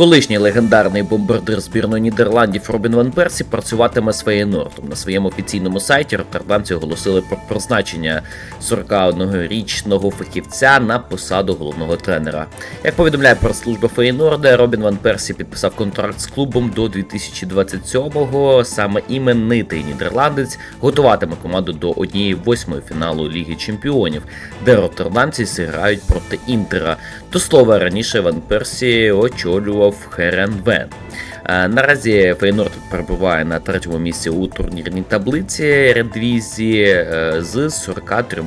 Колишній легендарний бомбардир збірної Нідерландів Робін Ван Персі працюватиме з Феєнортом. На своєму офіційному сайті роттердамці оголосили про призначення 41-річного фахівця на посаду головного тренера. Як повідомляє прес-служба Феєнорда, Робін Ван Персі підписав контракт з клубом до 2027-го. Саме іменитий нідерландець готуватиме команду до однієї восьмої фіналу Ліги Чемпіонів, де роттердамці зіграють проти Інтера. До слова, раніше Ван Персі очолював Херенвен. Е, Наразі Фейнорд перебуває на третьому місці у турнірній таблиці редвізії е, з 43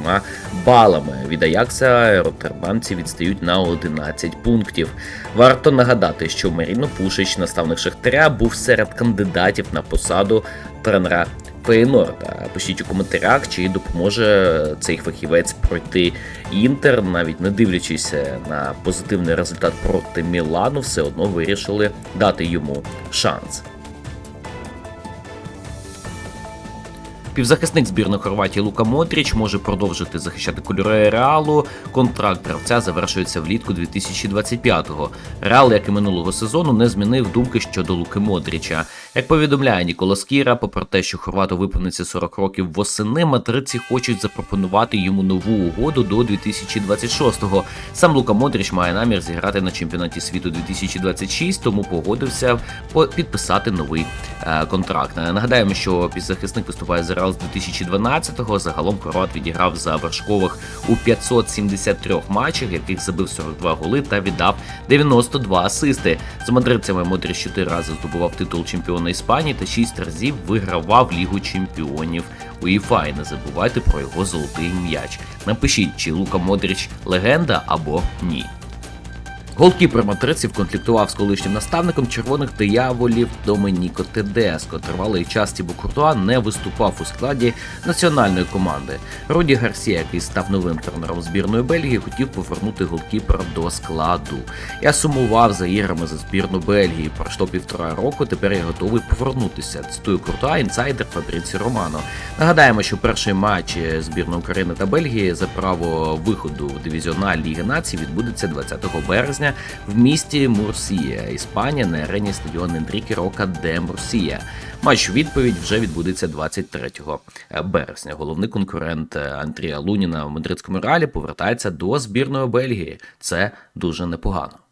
балами. Від Аякса роттердамці відстають на 11 пунктів. Варто нагадати, що Маріно Пушич, наставник Шахтаря, був серед кандидатів на посаду тренера Фейнорда. Пишіть у коментарях, чи допоможе цей фахівець пройти Інтер, навіть не дивлячись на позитивний результат проти Мілану, все одно вирішили дати йому шанс. Півзахисник збірної Хорватії Лука Модріч може продовжити захищати кольори Реалу. Контракт гравця завершується влітку 2025-го. Реал, як і минулого сезону, не змінив думки щодо Луки Модріча. Як повідомляє Нікола Скіра, попри те, що Хорвату виповниться 40 років восени, мадридці хочуть запропонувати йому нову угоду до 2026-го. Сам Лука Модріч має намір зіграти на чемпіонаті світу 2026, тому погодився підписати новий е, контракт. Е, Нагадаємо, що півзахисник виступає за Реал з 2012-го. Загалом хорват відіграв за вершкових у 573 матчах, яких забив 42 голи та віддав 92 асисти. З мадридцями Модріч 4 рази здобував титул чемпіона Іспанії та 6 разів вигравав Лігу чемпіонів УЄФА. І не забувайте про його золотий м'яч. Напишіть, чи Лука Модріч легенда або ні. Голкіпер мадридців конфліктував з колишнім наставником червоних дияволів Доменіко Тедеско. Тривалий час Тібо Куртуа не виступав у складі національної команди. Роді Гарсія, який став новим тренером збірної Бельгії, хотів повернути голкіпера до складу. Я сумував за іграми за збірну Бельгії. Пройшло півтора року. Тепер я готовий повернутися. Цитую Куртуа, інсайдер Фабріці Романо. Нагадаємо, що перший матч збірної України та Бельгії за право виходу в дивізіональ Ліги Націй відбудеться 20 березня в місті Мурсія, Іспанія на арені стадіон Енріке Рока де Мурсія. Матч відповідь вже відбудеться 23 березня. Головний конкурент Андрія Луніна в мадридському реалі повертається до збірної Бельгії. Це дуже непогано.